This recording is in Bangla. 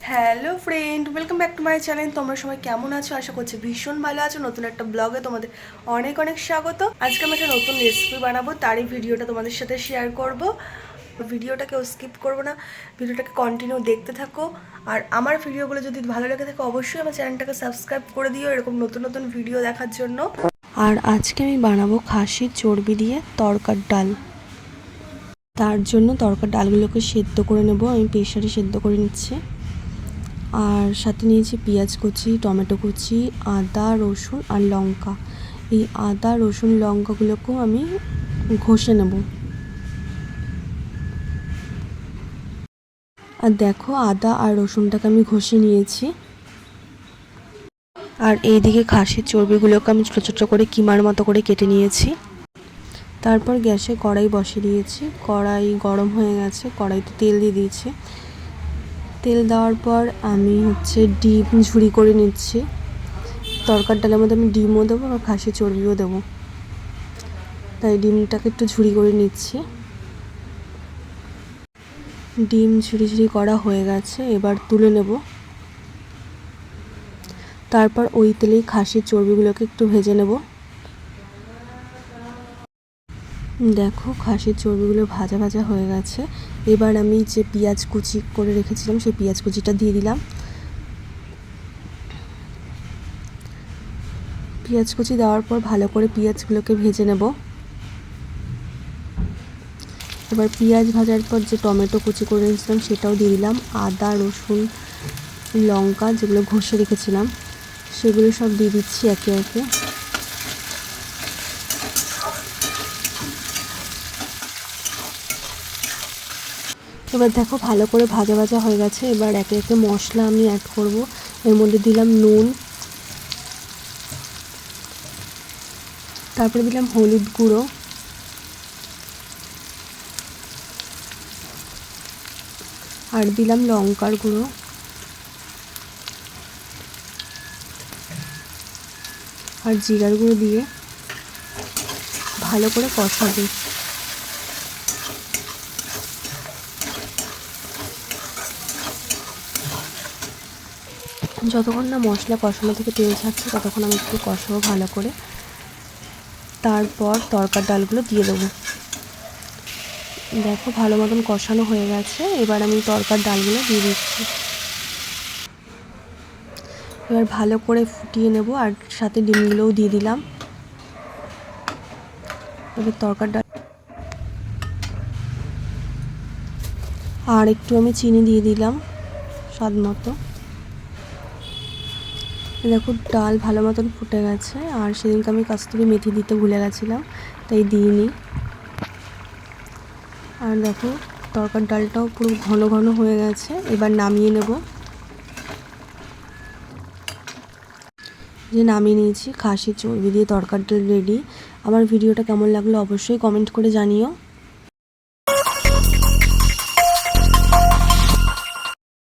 Hello friend welcome back to my channel তোমরা সবাই কেমন আছো? আশা করছি ভীষণ ভালো আছো। নতুন একটা ব্লগে তোমাদের অনেক অনেক স্বাগত। আজকে আমি একটা নতুন রেসিপি বানাবো, তারই ভিডিওটা তোমাদের সাথে শেয়ার করব। ভিডিওটাকেও স্কিপ করব না। ভিডিওটাকে কন্টিনিউ দেখতে থাকো। আর আমার ভিডিওগুলো যদি ভালো লেগে থাকে, অবশ্যই আমার চ্যানেলটাকে সাবস্ক্রাইব করে দিও এরকম নতুন নতুন ভিডিও দেখার জন্য। আর আজকে আমি বানাবো খাসির চর্বি দিয়ে তরকার ডাল। তার জন্য তরকার ডালগুলোকে সেদ্ধ করে নেব। আমি প্রেশারে সেদ্ধ করে নিচ্ছি। আর সাথে নিয়েছি পেঁয়াজ কুচি, টমেটো কুচি, আদা, রসুন আর লঙ্কা। এই আদা, রসুন, লঙ্কাগুলোকেও আমি ঘষে নেব। আর দেখো আদা আর রসুনটাকে আমি ঘষে নিয়েছি। আর এইদিকে খাসির চর্বিগুলোকে আমি ছোটো ছোটো করে কিমার মতো করে কেটে নিয়েছি। তারপর গ্যাসে কড়াই বসিয়ে দিয়েছি। কড়াই গরম হয়ে গেছে, কড়াইতে তেল দিয়ে দিয়েছি। তেল দেওয়ার পর আমি হচ্ছে ডিম ঝুড়ি করে নিচ্ছি। তরকার ডালের মধ্যে আমি ডিমও দেবো আর খাসি চর্বিও দেবো। তাই ডিমটাকে একটু ঝুড়ি করে নিচ্ছি। ডিম ঝুড়ি ঝুড়ি করা হয়ে গেছে, এবার তুলে নেব। তারপর ওই তেলেই খাসির চর্বিগুলোকে একটু ভেজে নেব। দেখো, খাসির চর্বিগুলো ভাজা ভাজা হয়ে গেছে। এবার আমি যে পেঁয়াজ কুচি করে রেখেছিলাম, সেই পেঁয়াজ কুচিটা দিয়ে দিলাম। পেঁয়াজ কুচি দেওয়ার পর ভালো করে পেঁয়াজগুলোকে ভেজে নেব। এবার পেঁয়াজ ভাজার পর যে টমেটো কুচি করে রেখেছিলাম, সেটাও দিয়ে দিলাম। আদা, রসুন, লঙ্কা, যেগুলো ঘষে রেখেছিলাম। সেগুলো সব দিয়ে দিচ্ছি একে একে। এবার দেখো ভালো করে ভাজা ভাজা হয়ে গেছে, এবার একে একে মশলা আমি অ্যাড করব। এর মধ্যে দিলাম নুন, তারপরে দিলাম হলুদ গুঁড়ো। আর দিলাম লঙ্কার গুঁড়ো। আর জিরার গুঁড়ো দিয়ে ভালো করে কষাবো। যতক্ষণ না মশলা কষানো থেকে তেল ছাড়ছে, ততক্ষণ আমি একটু কষাবো ভালো করে। তারপর তরকার ডালগুলো দিয়ে দেবো। দেখো ভালো মতন কষানো হয়ে গেছে। এবার আমি তরকার ডালগুলো দিয়ে দিচ্ছি। এবার ভালো করে ফুটিয়ে নেব আর সাথে ডিমগুলোও দিয়ে দিলাম। এবার তরকার ডাল আর একটু আমি চিনি দিয়ে দিলাম স্বাদ মতো। দেখো ডাল ভালো মতন ফুটে গেছে আর সেদিনকে আমি কাস্তুরি মেথি দিতে ভুলে গেছিলাম, তাই দিইনি। আর দেখো তরকার ডালটাও পুরো ঘন ঘন হয়ে গেছে, এবার নামিয়ে নেব। যে নামিয়ে নিয়েছি খাসি চর্বি দিয়ে তরকারিটা রেডি আমার ভিডিওটা কেমন লাগল অবশ্যই কমেন্ট করে জানিও।